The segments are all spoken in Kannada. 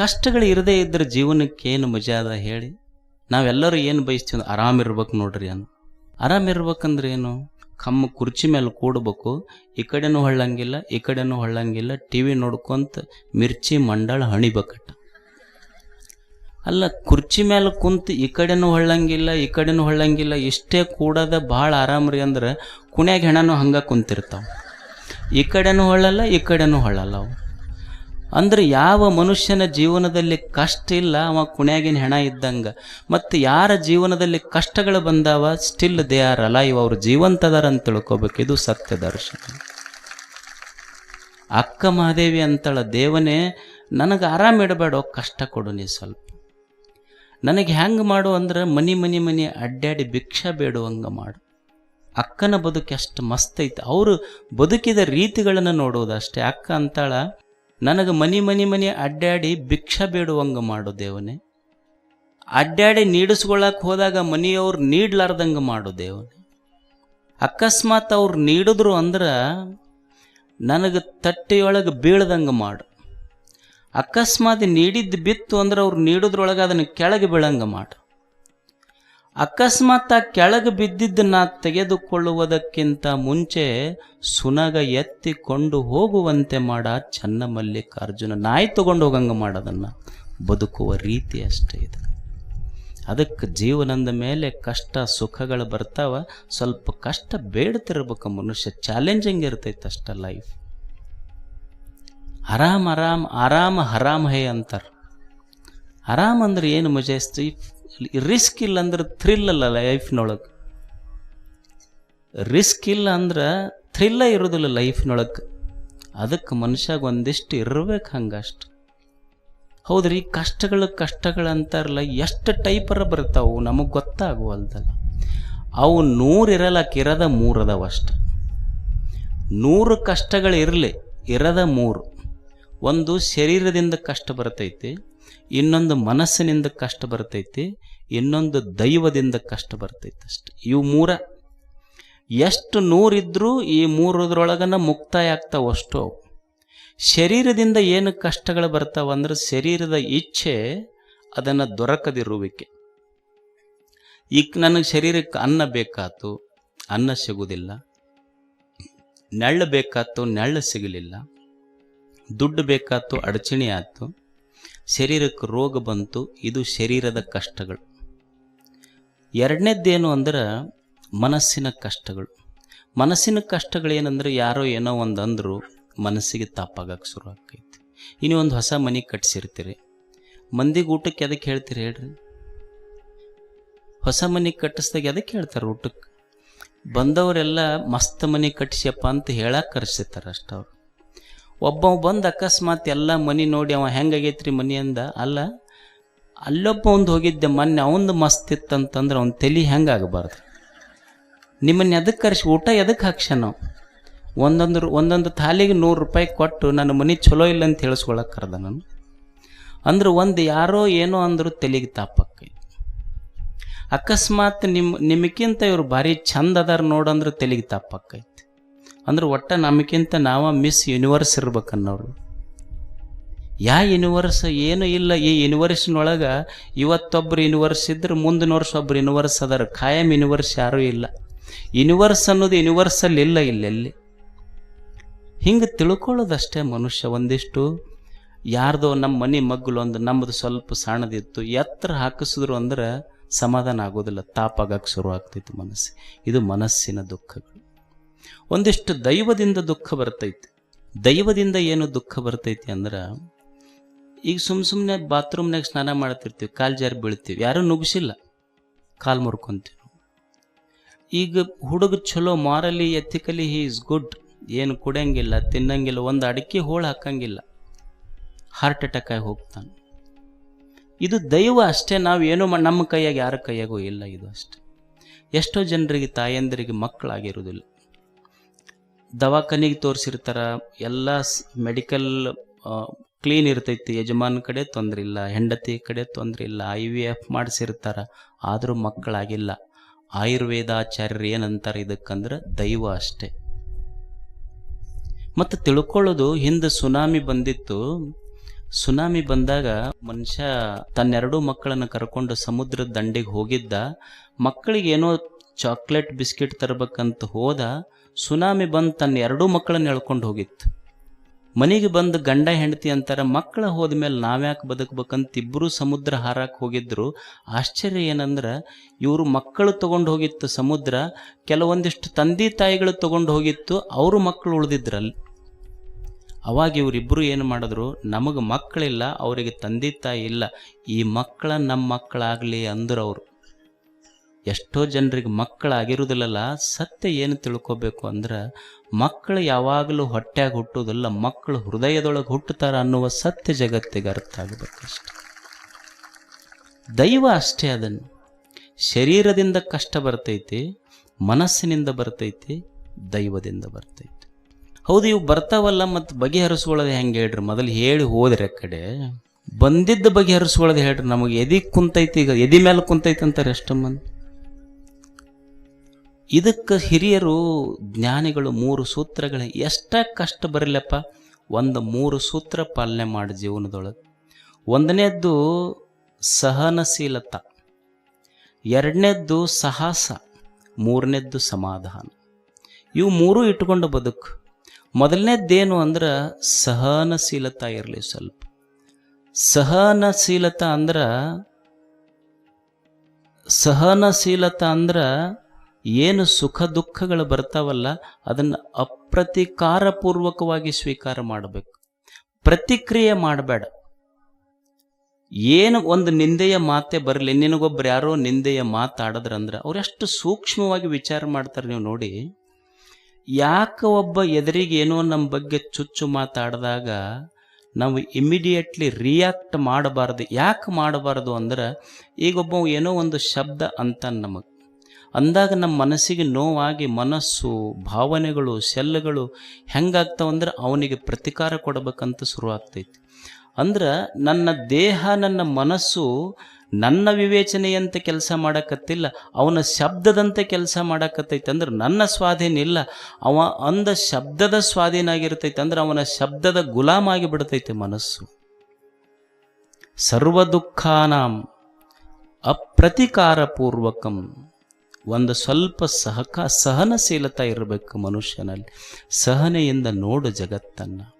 ಕಷ್ಟಗಳು ಇರದೇ ಇದ್ದರೆ ಜೀವನಕ್ಕೆ ಏನು ಮಜಾ ಅದ ಹೇಳಿ? ನಾವೆಲ್ಲರೂ ಏನು ಬಯಸ್ತೀವಿ ಅಂದ್ರೆ ಆರಾಮಿರ್ಬೇಕು ನೋಡ್ರಿ ಅನ್ನು ಆರಾಮಿರ್ಬೇಕಂದ್ರೆ ಏನು? ಕಮ್ಮ ಕುರ್ಚಿ ಮೇಲೆ ಕೂಡ್ಬೇಕು. ಈ ಕಡೆನೂ ಹೊಳ್ಳಂಗಿಲ್ಲ, ಈ ಕಡೆನೂ ಹೊಳ್ಳಂಗಿಲ್ಲ. ಟಿ ವಿ ನೋಡ್ಕೊಂತ ಮಿರ್ಚಿ ಮಂಡಳ ಹಣಿಬೇಕಟ್ಟ. ಅಲ್ಲ, ಕುರ್ಚಿ ಮೇಲೆ ಕುಂತು ಈ ಕಡೆನೂ ಹೊಳ್ಳಂಗಿಲ್ಲ, ಈ ಕಡೆನೂ ಹೊಳ್ಳಂಗಿಲ್ಲ, ಇಷ್ಟೇ ಕೂಡದ ಭಾಳ ಆರಾಮ್ರಿ ಅಂದ್ರೆ ಕುಣ್ಯಾಗ ಹೆಣನೂ ಹಂಗೆ ಕುಂತಿರ್ತಾವ. ಈ ಕಡೆನೂ ಹೊಳ್ಳಲ್ಲ, ಈ ಕಡೆನೂ ಹೊಳ್ಳಲ್ಲ ಅವು. ಅಂದ್ರೆ ಯಾವ ಮನುಷ್ಯನ ಜೀವನದಲ್ಲಿ ಕಷ್ಟ ಇಲ್ಲ, ಅವ ಕುಣ್ಯಾಗಿನ ಹೆಣ ಇದ್ದಂಗ. ಮತ್ತು ಯಾರ ಜೀವನದಲ್ಲಿ ಕಷ್ಟಗಳು ಬಂದಾವ ಸ್ಟಿಲ್ ದೇ ಆರ್ ಅಲೈವ್ ಅವ್ರು ಜೀವಂತದಾರ ಅಂತ ತಿಳ್ಕೊಬೇಕು. ಇದು ಸತ್ಯ ದರ್ಶನ. ಅಕ್ಕ ಮಹಾದೇವಿ ಅಂತಳ ದೇವನೇ, ನನಗೆ ಆರಾಮ ಇಡಬೇಡ ಕಷ್ಟ ಕೊಡು ನೀ ಸ್ವಲ್ಪ. ನನಗೆ ಹೆಂಗೆ ಮಾಡು ಅಂದ್ರೆ ಮನಿ ಮನಿ ಮನಿ ಅಡ್ಡಾಡಿ ಭಿಕ್ಷಾ ಬೇಡುವಂಗೆ ಮಾಡು. ಅಕ್ಕನ ಬದುಕು ಎಷ್ಟು ಮಸ್ತ್ ಐತೆ. ಅವರು ಬದುಕಿದ ರೀತಿಗಳನ್ನು ನೋಡುವುದಷ್ಟೇ. ಅಕ್ಕ ಅಂತಾಳ ನನಗೆ ಮನಿ ಮನಿ ಮನಿ ಅಡ್ಡಾಡಿ ಭಿಕ್ಷ ಬೇಡುವಂಗೆ ಮಾಡು ದೇವನೇ. ಅಡ್ಡಾಡಿ ನೀಡಿಸ್ಕೊಳ್ಳಕ್ಕೆ ಹೋದಾಗ ಮನೆಯವ್ರು ನೀಡ್ಲಾರ್ದಂಗೆ ಮಾಡು ದೇವನೇ. ಅಕಸ್ಮಾತ್ ಅವ್ರು ನೀಡಿದ್ರು ಅಂದ್ರೆ ನನಗೆ ತಟ್ಟೆಯೊಳಗೆ ಬೀಳ್ದಂಗೆ ಮಾಡು. ಅಕಸ್ಮಾತ್ ನೀಡಿದ್ದು ಬಿತ್ತು ಅಂದ್ರೆ ಅವ್ರು ನೀಡಿದ್ರೊಳಗೆ ಅದನ್ನು ಕೆಳಗೆ ಬೀಳಂಗೆ ಮಾಡು. ಅಕಸ್ಮಾತ್ ಕೆಳಗೆ ಬಿದ್ದಿದ್ದನ್ನ ತೆಗೆದುಕೊಳ್ಳುವುದಕ್ಕಿಂತ ಮುಂಚೆ ಸುನಗ ಎತ್ತಿಕೊಂಡು ಹೋಗುವಂತೆ ಮಾಡ ಚನ್ನ ಮಲ್ಲಿಕಾರ್ಜುನ ನಾಯಿ ತಗೊಂಡು ಹೋಗಂಗೆ ಮಾಡೋದನ್ನು. ಬದುಕುವ ರೀತಿ ಅಷ್ಟೇ ಇದು. ಅದಕ್ಕೆ ಜೀವನದ ಮೇಲೆ ಕಷ್ಟ ಸುಖಗಳು ಬರ್ತಾವ. ಸ್ವಲ್ಪ ಕಷ್ಟ ಬೇಡ್ತಿರ್ಬೇಕು ಮನುಷ್ಯ. ಚಾಲೆಂಜಿಂಗ್ ಇರ್ತೈತೆ ಅಷ್ಟ ಲೈಫ್ ಆರಾಮ್ ಆರಾಮ್, ಆರಾಮ ಹರಾಮ್ ಹೇ ಅಂತಾರೆ. ಆರಾಮ್ ಅಂದ್ರೆ ಏನು ಮಜಾ? ರಿಸ್ಕ್ ಇಲ್ಲ ಅಂದ್ರೆ ಥ್ರಿಲ್ ಅಲ್ಲ ಲೈಫ್ನೊಳಗೆ ರಿಸ್ಕ್ ಇಲ್ಲ ಅಂದ್ರೆ ಥ್ರಿಲ್ಲ ಇರೋದಿಲ್ಲ ಲೈಫ್ನೊಳಗೆ ಅದಕ್ಕೆ ಮನುಷ್ಯಾಗ ಒಂದಿಷ್ಟು ಇರ್ಬೇಕು ಹಂಗಷ್ಟು. ಹೌದ್ರಿ, ಕಷ್ಟಗಳು ಕಷ್ಟಗಳು ಅಂತಾರಲ್ಲ, ಎಷ್ಟು ಟೈಪರ ಬರ್ತಾವು ನಮಗೆ ಗೊತ್ತಾಗುವಲ್ದಲ್ಲ. ಅವು ನೂರು ಇರಲ್ಲ ಇರದ ಮೂರು ಅದಾವ ಅಷ್ಟ. ನೂರು ಕಷ್ಟಗಳು ಇರಲಿ, ಇರದ ಮೂರು. ಒಂದು ಶರೀರದಿಂದ ಕಷ್ಟ ಬರ್ತೈತಿ ಇನ್ನೊಂದು ಮನಸ್ಸಿನಿಂದ ಕಷ್ಟ ಬರ್ತೈತಿ, ಇನ್ನೊಂದು ದೈವದಿಂದ ಕಷ್ಟ ಬರ್ತೈತಿ ಅಷ್ಟೆ. ಇವು ಮೂರ. ಎಷ್ಟು ನೂರಿದ್ರೂ ಈ ಮೂರದ್ರೊಳಗನ ಮುಕ್ತಾಯ ಆಗ್ತಾವ ಅಷ್ಟು ಅವು. ಶರೀರದಿಂದ ಏನು ಕಷ್ಟಗಳು ಬರ್ತಾವ ಅಂದ್ರೆ ಶರೀರದ ಇಚ್ಛೆ ಅದನ್ನು ದೊರಕದಿರುವಿಕೆ. ಈಗ ನನಗೆ ಶರೀರಕ್ಕೆ ಅನ್ನ ಬೇಕಾತು, ಅನ್ನ ಸಿಗುವುದಿಲ್ಲ ನೆಳ್ಳು ಬೇಕಾತು, ನೆಳ್ಳು ಸಿಗಲಿಲ್ಲ. ದುಡ್ಡು ಬೇಕಾತು, ಅಡಚಣೆ ಆಯ್ತು. ಶರೀರಕ್ಕೆ ರೋಗ ಬಂತು, ಇದು ಶರೀರದ ಕಷ್ಟಗಳು. ಎರಡನೇದ್ದೇನು ಅಂದ್ರೆ ಮನಸ್ಸಿನ ಕಷ್ಟಗಳು. ಮನಸ್ಸಿನ ಕಷ್ಟಗಳು ಏನಂದ್ರೆ ಯಾರೋ ಏನೋ ಒಂದು ಅಂದರು ಮನಸ್ಸಿಗೆ ತಪ್ಪಾಗಕ್ಕೆ ಶುರು ಆಕೈತಿ ಇನ್ನು ಒಂದು ಹೊಸ ಮನೆ ಕಟ್ಸಿರ್ತೀರಿ. ಮಂದಿಗೆ ಊಟಕ್ಕೆ ಎದಕ್ಕೆ ಹೇಳ್ತೀರಿ ಹೇಳ್ರಿ? ಹೊಸ ಮನೆ ಕಟ್ಟಿಸ್ದಾಗ ಎದಕ್ಕೆ ಹೇಳ್ತಾರೆ ಊಟಕ್ಕೆ? ಬಂದವರೆಲ್ಲ ಮಸ್ತ್ ಮನೆ ಕಟ್ಟಿಸ್ಯಪ್ಪ ಅಂತ ಹೇಳಕ್ಕೆ ಕರೆಸಿರ್ತಾರೆ ಅಷ್ಟವ್ರು ಒಬ್ಬ ಬಂದು ಅಕಸ್ಮಾತ್ ಎಲ್ಲ ಮನಿ ನೋಡಿ ಅವ ಹೆಂಗಾಗೈತ್ರಿ ಮನಿ ಅಂದ, ಅಲ್ಲ, ಅಲ್ಲೊಬ್ಬ ಒಂದು ಹೋಗಿದ್ದೆ ಮೊನ್ನೆ ಅವಂದು ಮಸ್ತ್ ಇತ್ತಂತಂದ್ರೆ ಅವ್ನ ತಲೆ ಹೆಂಗಾಗಬಾರ್ದು ನಿಮ್ಮನ್ನ ಎದಕ್ಕೆ ಕರೆಸಿ, ಊಟ ಎದಕ್ಕೆ ಹಾಕ್ಸ ನಾವು? ಒಂದೊಂದು ಒಂದೊಂದು ಥಾಲಿಗೆ ನೂರು ರೂಪಾಯಿ ಕೊಟ್ಟು ನನ್ನ ಮನೆ ಚಲೋ ಇಲ್ಲ ಅಂತ ಹೇಳಿಸ್ಕೊಳಕ್ಕೆ ಕರೆದ ನಾನು. ಅಂದ್ರೆ ಒಂದು ಯಾರೋ ಏನೋ ಅಂದ್ರು ತಲೆಗೆ ತಾಪಕ್ಕೈತಿ ಅಕಸ್ಮಾತ್ ನಿಮ್ಮ ನಿಮಗಿಂತ ಇವ್ರು ಭಾರಿ ಚಂದ ಅದಾರ ನೋಡಂದ್ರೆ ತಲೆಗೆ ತಾಪಕ್ಕೈತಿ ಅಂದ್ರೆ ಒಟ್ಟ ನಮಗಿಂತ ನಾವ ಮಿಸ್ ಯೂನಿವರ್ಸ್ ಇರ್ಬೇಕನ್ನೋರು ಯಾ ಯೂನಿವರ್ಸ್ ಏನು ಇಲ್ಲ, ಈ ಯೂನಿವರ್ಸ್ನೊಳಗೆ ಇವತ್ತೊಬ್ರು ಯೂನಿವರ್ಸ್ ಇದ್ರೆ ಮುಂದಿನ ವರ್ಷ ಒಬ್ರು ಯೂನಿವರ್ಸ್ ಅದಾರ. ಖಾಯಂ ಯೂನಿವರ್ಸ್ ಯಾರೂ ಇಲ್ಲ. ಯೂನಿವರ್ಸ್ ಅನ್ನೋದು ಯೂನಿವರ್ಸಲ್ಲಿ ಇಲ್ಲ ಇಲ್ಲೆಲ್ಲಿ. ಹಿಂಗೆ ತಿಳ್ಕೊಳ್ಳೋದಷ್ಟೇ ಮನುಷ್ಯ ಒಂದಿಷ್ಟು. ಯಾರ್ದೋ ನಮ್ಮ ಮನೆ ಮಗ್ಗಲು ಒಂದು ನಮ್ಮದು ಸ್ವಲ್ಪ ಸಣ್ಣದಿತ್ತು, ಎತ್ತರ ಹಾಕಿಸಿದ್ರು ಅಂದ್ರೆ ಸಮಾಧಾನ ಆಗೋದಿಲ್ಲ. ತಾಪಾಗಕ್ಕೆ ಶುರು ಆಗ್ತಿತ್ತು ಮನಸ್ಸು. ಇದು ಮನಸ್ಸಿನ ದುಃಖಗಳು. ಒಂದಿಷ್ಟು ದೈವದಿಂದ ದುಃಖ ಬರ್ತೈತಿ. ದೈವದಿಂದ ಏನು ದುಃಖ ಬರ್ತೈತಿ ಅಂದ್ರೆ, ಈಗ ಸುಮ್ ಸುಮ್ಮನೆ ಬಾತ್ರೂಮ್ನಾಗ ಸ್ನಾನ ಮಾಡ್ತಿರ್ತೀವಿ, ಕಾಲ್ ಜಾರಿ ಬೀಳ್ತೀವಿ, ಯಾರೂ ನುಗ್ಸಿಲ್ಲ, ಕಾಲು ಮುರ್ಕೊಂತೀವಿ. ಈಗ ಹುಡುಗ ಚಲೋ ಮಾರಲಿ ಎಥಿಕಲಿ ಹಿ ಈಸ್ ಗುಡ್ ಏನು ಕುಡಿಯಂಗಿಲ್ಲ, ತಿನ್ನಂಗಿಲ್ಲ, ಒಂದು ಅಡಿಕೆ ಹೋಳು ಹಾಕಂಗಿಲ್ಲ ಹಾರ್ಟ್ ಅಟ್ಯಾಕ್ ಆಗಿ ಹೋಗ್ತಾನೆ. ಇದು ದೈವ ಅಷ್ಟೇ, ನಾವು ಏನೋ ನಮ್ಮ ಕೈಯಾಗ ಯಾರ ಕೈಯಾಗೂ ಇಲ್ಲ ಇದು ಅಷ್ಟೇ. ಎಷ್ಟೋ ಜನರಿಗೆ, ತಾಯಂದರಿಗೆ ಮಕ್ಕಳಾಗಿರೋದಿಲ್ಲ ದವಾಖಾನಿಗೆ ತೋರಿಸಿರ್ತಾರ, ಎಲ್ಲ ಮೆಡಿಕಲ್ ಕ್ಲೀನ್ ಇರ್ತೈತಿ, ಯಜಮಾನ್ ಕಡೆ ತೊಂದರೆ ಇಲ್ಲ, ಹೆಂಡತಿ ಕಡೆ ತೊಂದರೆ ಇಲ್ಲ, ಐ ವಿ ಎಫ್ ಮಾಡಿಸಿರ್ತಾರ, ಆದರೂ ಮಕ್ಕಳಾಗಿಲ್ಲ. ಆಯುರ್ವೇದಾಚಾರ್ಯರು ಏನಂತಾರೆ ಇದಕ್ಕಂದ್ರೆ ದೈವ ಅಷ್ಟೆ. ಮತ್ತು ತಿಳ್ಕೊಳ್ಳೋದು ಹಿಂದೆ ಸುನಾಮಿ ಬಂದಿತ್ತು. ಸುನಾಮಿ ಬಂದಾಗ ಮನುಷ್ಯ ತನ್ನೆರಡೂ ಮಕ್ಕಳನ್ನು ಕರ್ಕೊಂಡು ಸಮುದ್ರದ ದಂಡೆಗೆ ಹೋಗಿದ್ದ. ಮಕ್ಕಳಿಗೆ ಏನೋ ಚಾಕ್ಲೇಟ್ ಬಿಸ್ಕೆಟ್ ತರಬೇಕಂತ ಹೋದ. ಸುನಾಮಿ ಬಂದು ತನ್ನ ಎರಡೂ ಮಕ್ಕಳನ್ನು ಎಳ್ಕೊಂಡು ಹೋಗಿತ್ತು. ಮನೆಗೆ ಬಂದು ಗಂಡ ಹೆಂಡತಿ ಅಂತಾರೆ ಮಕ್ಕಳ ಹೋದ್ಮೇಲೆ ನಾವ್ಯಾಕೆ ಬದುಕಬೇಕಂತ ಇಬ್ಬರು ಸಮುದ್ರ ಹಾರಕ್ಕೆ ಹೋಗಿದ್ರು. ಆಶ್ಚರ್ಯ ಏನಂದ್ರೆ ಇವರು ಮಕ್ಕಳು ತಗೊಂಡು ಹೋಗಿತ್ತು ಸಮುದ್ರ, ಕೆಲವೊಂದಿಷ್ಟು ತಂದೆ ತಾಯಿಗಳು ತಗೊಂಡು ಹೋಗಿತ್ತು, ಅವರು ಮಕ್ಕಳು ಉಳಿದಿದ್ರಲ್ಲಿ ಅವಾಗ ಇವರಿಬ್ಬರು ಏನು ಮಾಡಿದ್ರು, ನಮಗೆ ಮಕ್ಕಳಿಲ್ಲ, ಅವರಿಗೆ ತಂದೆ ತಾಯಿ ಇಲ್ಲ, ಈ ಮಕ್ಕಳ ನಮ್ಮ ಮಕ್ಕಳಾಗಲಿ ಅಂದ್ರೆ ಅವರು. ಎಷ್ಟೋ ಜನರಿಗೆ ಮಕ್ಕಳಾಗಿರುವುದಿಲ್ಲಲ್ಲ, ಸತ್ಯ ಏನು ತಿಳ್ಕೊಬೇಕು ಅಂದ್ರೆ ಮಕ್ಕಳು ಯಾವಾಗಲೂ ಹೊಟ್ಟೆಯಾಗ ಹುಟ್ಟೋದಿಲ್ಲ ಮಕ್ಕಳು ಹೃದಯದೊಳಗೆ ಹುಟ್ಟುತ್ತಾರ ಅನ್ನುವ ಸತ್ಯ ಜಗತ್ತಿಗೆ ಅರ್ಥ ಆಗಬೇಕಷ್ಟೆ. ದೈವ ಅಷ್ಟೇ ಅದನ್ನು. ಶರೀರದಿಂದ ಕಷ್ಟ ಬರ್ತೈತಿ, ಮನಸ್ಸಿನಿಂದ ಬರ್ತೈತಿ, ದೈವದಿಂದ ಬರ್ತೈತಿ. ಹೌದು, ಇವು ಬರ್ತಾವಲ್ಲ ಮತ್ತು ಬಗೆಹರಿಸ್ಕೊಳ್ಳೋದು ಹೆಂಗೆ ಹೇಳ್ರಿ? ಮೊದಲು ಹೇಳಿ ಹೋದ್ರೆ ಕಡೆ. ಬಂದಿದ್ದ ಬಗೆಹರಿಸ್ಕೊಳ್ಳೋದು ಹೇಳ್ರಿ, ನಮಗೆ ಎದಿ ಕುಂತೈತಿ ಈಗ, ಎದಿ ಮೇಲೆ ಕುಂತೈತಿ ಅಂತಾರೆ ಎಷ್ಟೋ ಮಂದಿ. ಇದಕ್ಕೆ ಹಿರಿಯರು ಜ್ಞಾನಿಗಳು ಮೂರು ಸೂತ್ರಗಳ. ಎಷ್ಟ ಕಷ್ಟ ಬರಲಪ್ಪ, ಒಂದು ಮೂರು ಸೂತ್ರ ಪಾಲನೆ ಮಾಡಿ ಜೀವನದೊಳಗೆ. ಒಂದನೇದ್ದು ಸಹನಶೀಲತ, ಎರಡನೇದ್ದು ಸಾಹಸ, ಮೂರನೇದ್ದು ಸಮಾಧಾನ. ಇವು ಮೂರು ಇಟ್ಕೊಂಡು ಬದುಕು. ಮೊದಲನೇದ್ದೇನು ಅಂದ್ರೆ ಸಹನಶೀಲತ ಇರಲಿ ಸ್ವಲ್ಪ. ಸಹನಶೀಲತ ಅಂದ್ರೆ ಸಹನಶೀಲತ ಅಂದ್ರೆ ಏನು ಸುಖ ದುಃಖಗಳು ಬರ್ತಾವಲ್ಲ, ಅದನ್ನು ಅಪ್ರತಿಕಾರಪೂರ್ವಕವಾಗಿ ಸ್ವೀಕಾರ ಮಾಡಬೇಕು. ಪ್ರತಿಕ್ರಿಯೆ ಮಾಡಬೇಡ. ಏನು ಒಂದು ನಿಂದೆಯ ಮಾತೆ ಬರಲಿ, ನಿನಗೊಬ್ರು ಯಾರೋ ನಿಂದೆಯ ಮಾತಾಡಿದ್ರಂದ್ರೆ ಎಷ್ಟು ಸೂಕ್ಷ್ಮವಾಗಿ ವಿಚಾರ ಮಾಡ್ತಾರೆ ನೀವು ನೋಡಿ. ಯಾಕೆ ಒಬ್ಬ ಎದುರಿಗೆ ಏನೋ ನಮ್ಮ ಬಗ್ಗೆ ಚುಚ್ಚು ಮಾತಾಡಿದಾಗ ನಾವು ಇಮಿಡಿಯೇಟ್ಲಿ ರಿಯಾಕ್ಟ್ ಮಾಡಬಾರ್ದು. ಯಾಕೆ ಮಾಡಬಾರ್ದು ಅಂದ್ರೆ, ಈಗ ಒಬ್ಬ ಏನೋ ಒಂದು ಶಬ್ದ ಅಂತ ನಮಗೆ ಅಂದಾಗ ನಮ್ಮ ಮನಸ್ಸಿಗೆ ನೋವಾಗಿ ಮನಸ್ಸು, ಭಾವನೆಗಳು, ಸೆಲ್ಗಳು ಹೆಂಗಾಗ್ತಾವಂದ್ರೆ ಅವನಿಗೆ ಪ್ರತಿಕಾರ ಕೊಡಬೇಕಂತ ಶುರು ಆಗ್ತೈತಿ ಅಂದ್ರೆ ನನ್ನ ದೇಹ, ನನ್ನ ಮನಸ್ಸು ನನ್ನ ವಿವೇಚನೆಯಂತೆ ಕೆಲಸ ಮಾಡಕತ್ತಿಲ್ಲ, ಅವನ ಶಬ್ದದಂತೆ ಕೆಲಸ ಮಾಡಕತ್ತೈತೆ ಅಂದ್ರೆ ನನ್ನ ಸ್ವಾಧೀನ ಇಲ್ಲ. ಅವ ಅಂದ ಶಬ್ದದ ಸ್ವಾಧೀನ ಆಗಿರ್ತೈತೆ ಅಂದ್ರೆ ಅವನ ಶಬ್ದದ ಗುಲಾಮ್ ಆಗಿ ಬಿಡ್ತೈತೆ ಮನಸ್ಸು. ಸರ್ವ ದುಃಖಾನಾಂ ಅಪ್ರತಿಕಾರಪೂರ್ವಕಂ. ಒಂದು ಸ್ವಲ್ಪ ಸಹಕ ಸಹನಶೀಲತೆ ಇರಬೇಕು ಮನುಷ್ಯನಲ್ಲಿ. ಸಹನೆಯಿಂದ ನೋಡು ಜಗತ್ತನ್ನು.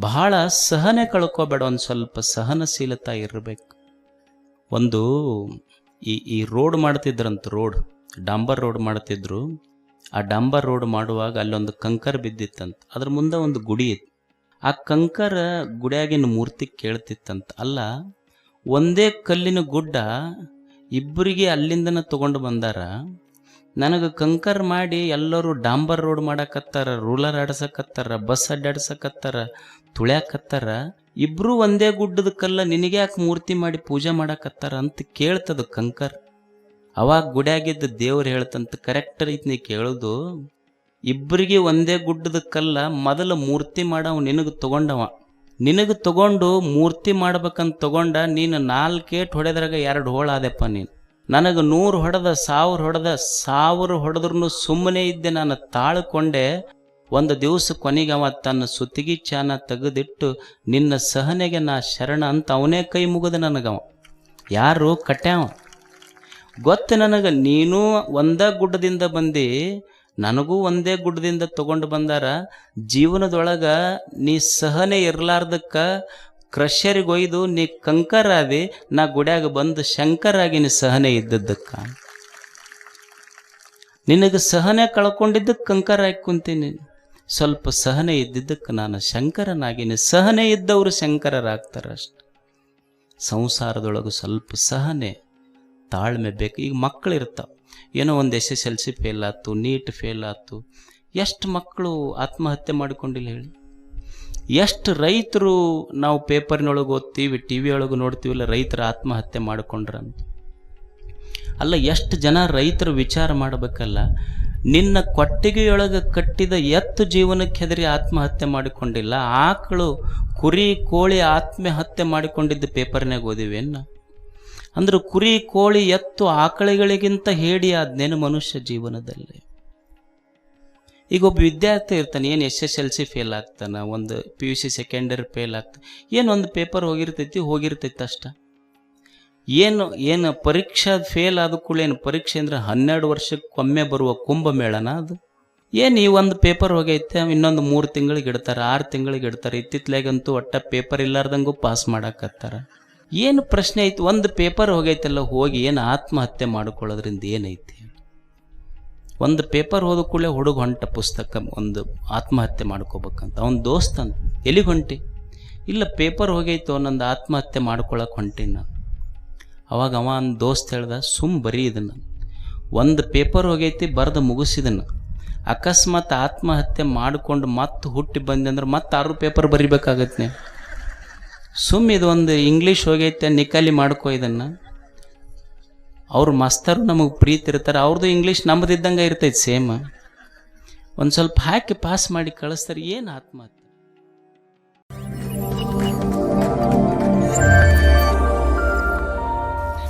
ಬಹಳ ಸಹನೆ ಕಳ್ಕೋಬೇಡ, ಒಂದು ಸ್ವಲ್ಪ ಸಹನಶೀಲತೆ ಇರಬೇಕು. ಒಂದು ಈ ಈ ರೋಡ್ ಮಾಡ್ತಿದ್ರಂತ ರೋಡ್, ಡಾಂಬರ್ ರೋಡ್ ಮಾಡ್ತಿದ್ರು. ಆ ಡಾಂಬರ್ ರೋಡ್ ಮಾಡುವಾಗ ಅಲ್ಲೊಂದು ಕಂಕರ್ ಬಿದ್ದಿತ್ತಂತ. ಅದ್ರ ಮುಂದೆ ಒಂದು ಗುಡಿ ಇತ್ತು. ಆ ಕಂಕರ ಗುಡಿಯಾಗಿನ ಮೂರ್ತಿ ಕೇಳ್ತಿತ್ತಂತ. ಅಲ್ಲ, ಒಂದೇ ಕಲ್ಲಿನ ಗುಡ್ಡ ಇಬ್ಬರಿಗೆ ಅಲ್ಲಿಂದನ ತಗೊಂಡು ಬಂದಾರ. ನನಗೆ ಕಂಕರ್ ಮಾಡಿ ಎಲ್ಲರೂ ಡಾಂಬರ್ ರೋಡ್ ಮಾಡಕತ್ತಾರ, ರೂಲರ್ ಆಡ್ಸಕತ್ತಾರ, ಬಸ್ ಅಡ್ಡಾಡ್ಸಕತ್ತಾರ, ತುಳ್ಯಾಕತ್ತಾರ. ಇಬ್ರು ಒಂದೇ ಗುಡ್ಡದ ಕಲ್ಲ ನಿನಗೆ ಯಾಕೆ ಮೂರ್ತಿ ಮಾಡಿ ಪೂಜೆ ಮಾಡಕತ್ತಾರ ಅಂತ ಕೇಳ್ತದ ಕಂಕರ್. ಅವಾಗ ಗುಡ್ಯಾಗಿದ್ದ ದೇವ್ರು ಹೇಳ್ತಂತ ಕರೆಕ್ಟ್ ರೀತಿ ಕೇಳೋದು, ಇಬ್ಬರಿಗೆ ಒಂದೇ ಗುಡ್ಡದ ಕಲ್ಲ ಮೊದಲ ಮೂರ್ತಿ ಮಾಡವ ನಿನಗೆ ತಗೊಂಡವ. ನಿನಗೆ ತಗೊಂಡು ಮೂರ್ತಿ ಮಾಡ್ಬೇಕಂತ ತಗೊಂಡ ನೀನು ನಾಲ್ಕೇಟ್ ಹೊಡೆದ್ರಾಗ ಎರಡು ಹೋಳಾದೆಪ್ಪ ನೀನು. ನನಗೆ ನೂರು ಹೊಡೆದ, ಸಾವಿರ ಹೊಡೆದ, ಸಾವಿರ ಹೊಡೆದ್ರೂ ಸುಮ್ಮನೆ ಇದ್ದೆ ನಾನು ತಾಳ್ಕೊಂಡೆ. ಒಂದು ದಿವಸ ಕೊನೆಗೆ ಅವ ತನ್ನ ಸುತ್ತಿಗೆ ಚಾನ ತೆಗೆದಿಟ್ಟು ನಿನ್ನ ಸಹನೆಗೆ ನಾ ಶರಣ ಅಂತ ಅವನೇ ಕೈ ಮುಗಿದ ನನಗವ. ಯಾರು ಕಟ್ಯಾವ ಗೊತ್ತು ನನಗೆ ನೀನು ಒಂದ ಗುಡ್ಡದಿಂದ ಬಂದು ನನಗೂ ಒಂದೇ ಗುಡ್ಡದಿಂದ ತಗೊಂಡು ಬಂದಾರ. ಜೀವನದೊಳಗ ನೀ ಸಹನೆ ಇರ್ಲಾರ್ದಕ್ಕ ಕ್ರಷರಿಗೆ ಒಯ್ದು ನೀ ಕಂಕರಾದಿ ನಾ ಗುಡ್ಯಾಗ ಬಂದು ಶಂಕರಾಗಿ ನೀ ಸಹನೆ ಇದ್ದದ್ದಕ್ಕ. ನಿನಗೆ ಸಹನೆ ಕಳ್ಕೊಂಡಿದ್ದಕ್ಕೆ ಕಂಕರಾಗಿ ಕುಂತೀನಿ. ಸ್ವಲ್ಪ ಸಹನೆ ಇದ್ದಿದ್ದಕ್ಕೆ ನಾನು ಶಂಕರನಾಗಿನಿ ಸಹನೆ ಇದ್ದವರು ಶಂಕರರಾಗ್ತಾರೆ ಅಷ್ಟೆ. ಸಂಸಾರದೊಳಗೆ ಸ್ವಲ್ಪ ಸಹನೆ ತಾಳ್ಮೆ ಬೇಕು, ಈಗ ಮಕ್ಕಳು ಇರ್ತಾವೆ ಏನೋ ಒಂದು S S L C fail ಆಯ್ತು ನೀಟ್ ಫೇಲ್ ಆಯ್ತು ಎಷ್ಟು ಮಕ್ಕಳು ಆತ್ಮಹತ್ಯೆ ಮಾಡಿಕೊಂಡಿಲ್ಲ ಹೇಳಿ. ಎಷ್ಟು ರೈತರು ನಾವು ಪೇಪರ್ನೊಳಗೆ ಓದ್ತೀವಿ ಟಿ ವಿ ಒಳಗೆ ನೋಡ್ತೀವಿಲ್ಲ ರೈತರು ಆತ್ಮಹತ್ಯೆ ಮಾಡಿಕೊಂಡ್ರಂತ ಅಲ್ಲ, ಎಷ್ಟು ಜನ ರೈತರು ವಿಚಾರ ಮಾಡಬೇಕಲ್ಲ, ನಿನ್ನ ಕೊಟ್ಟಿಗೆಯೊಳಗೆ ಕಟ್ಟಿದ ಎತ್ತು ಜೀವನಕ್ಕೆ ಹೆದರಿ ಆತ್ಮಹತ್ಯೆ ಮಾಡಿಕೊಂಡಿಲ್ಲ, ಆಕಳು ಕುರಿ, ಕೋಳಿ ಆತ್ಮಹತ್ಯೆ ಮಾಡಿಕೊಂಡಿದ್ದ ಪೇಪರ್ನಾಗ ಓದಿವೇನ ಅಂದ್ರೆ ಕುರಿ, ಕೋಳಿ, ಎತ್ತು, ಆಕಳಿಗಳಿಗಿಂತ ಹೇಳಿ ಆದ್ನೇನು ಮನುಷ್ಯ ಜೀವನದಲ್ಲಿ. ಈಗ ಒಬ್ಬ ವಿದ್ಯಾರ್ಥಿ ಇರ್ತಾನೆ, ಏನು S S L C fail ಆಗ್ತಾನೆ, ಒಂದು P U C secondary fail ಆಗ್ತಾನೆ ಏನು ಒಂದು ಪೇಪರ್ ಹೋಗಿರ್ತೈತಿ ಹೋಗಿರ್ತೈತಿ ಅಷ್ಟ. ಏನು ಏನು ಪರೀಕ್ಷಾ ಫೇಲ್ ಆದ ಕೂಡ ಏನು ಪರೀಕ್ಷೆ ಅಂದ್ರೆ ಹನ್ನೆರಡು ವರ್ಷಕ್ಕೊಮ್ಮೆ ಬರುವ ಕುಂಭಮೇಳನ ಅದು. ಏನು ಈ ಒಂದು ಪೇಪರ್ ಹೋಗೈತೆ, ಇನ್ನೊಂದು ಮೂರು ತಿಂಗಳಿಗೆ ಇಡ್ತಾರೆ, ಆರು ತಿಂಗಳಿಗೆ ಇಡ್ತಾರೆ, ಇತ್ತಿತ್ಲಾಗಂತೂ ಒಟ್ಟ ಪೇಪರ್ ಇಲ್ಲಾರ್ದಂಗೂ ಪಾಸ್ ಮಾಡಾಕತ್ತಾರ. ಏನು ಪ್ರಶ್ನೆ ಐತಿ? ಒಂದು ಪೇಪರ್ ಹೋಗೈತಲ್ಲ, ಹೋಗಿ ಏನು ಆತ್ಮಹತ್ಯೆ ಮಾಡ್ಕೊಳ್ಳೋದ್ರಿಂದ ಏನೈತಿ? ಒಂದು ಪೇಪರ್ ಹೋದ ಕೂಡಲೇ ಹುಡುಗ ಹೊಂಟ ಪುಸ್ತಕ, ಒಂದು ಆತ್ಮಹತ್ಯೆ ಮಾಡ್ಕೋಬೇಕಂತ. ಅವ್ನ ದೋಸ್ತ ಅಂತ ಎಲ್ಲಿಗೆ ಹೊಂಟಿ? ಇಲ್ಲ, ಪೇಪರ್ ಹೋಗೈತು ನಂದು ಆತ್ಮಹತ್ಯೆ ಮಾಡ್ಕೊಳಕ್ಕೆ ಹೊಂಟಿನ. ಅವಾಗ ಅವ ಅಂದ ದೋಸ್ತ ಹೇಳ್ದ, ಸುಮ್ ಬರೀ ಇದನ್ನು. ಒಂದು ಪೇಪರ್ ಹೋಗೈತಿ, ಬರೆದು ಮುಗಿಸಿದನು. ಅಕಸ್ಮಾತ್ ಆತ್ಮಹತ್ಯೆ ಮಾಡಿಕೊಂಡು ಮತ್ತೆ ಹುಟ್ಟಿ ಬಂದೆ ಅಂದ್ರೆ ಮತ್ತೆ ಆರು ಪೇಪರ್ ಬರಿಬೇಕಾಗತ್ತೆ ನೀವು ಸುಮ್ ಇದು ಒಂದು ಇಂಗ್ಲೀಷ್ ಹೋಗೈತೆ ನಿಕಾಲಿ ಮಾಡ್ಕೋ ಇದನ್ನು. ಅವ್ರ ಮಸ್ತರು ನಮಗೆ ಪ್ರೀತಿ ಇರ್ತಾರೆ. ಅವ್ರದ್ದು ಇಂಗ್ಲೀಷ್ ನಮ್ಮದಿದ್ದಂಗೆ ಇರ್ತೈತೆ ಸೇಮ್ ಒಂದು ಸ್ವಲ್ಪ ಹಾಕಿ ಪಾಸ್ ಮಾಡಿ ಕಳಿಸ್ತಾರೆ, ಏನು ಆತ್ಮಹತ್ಯೆ?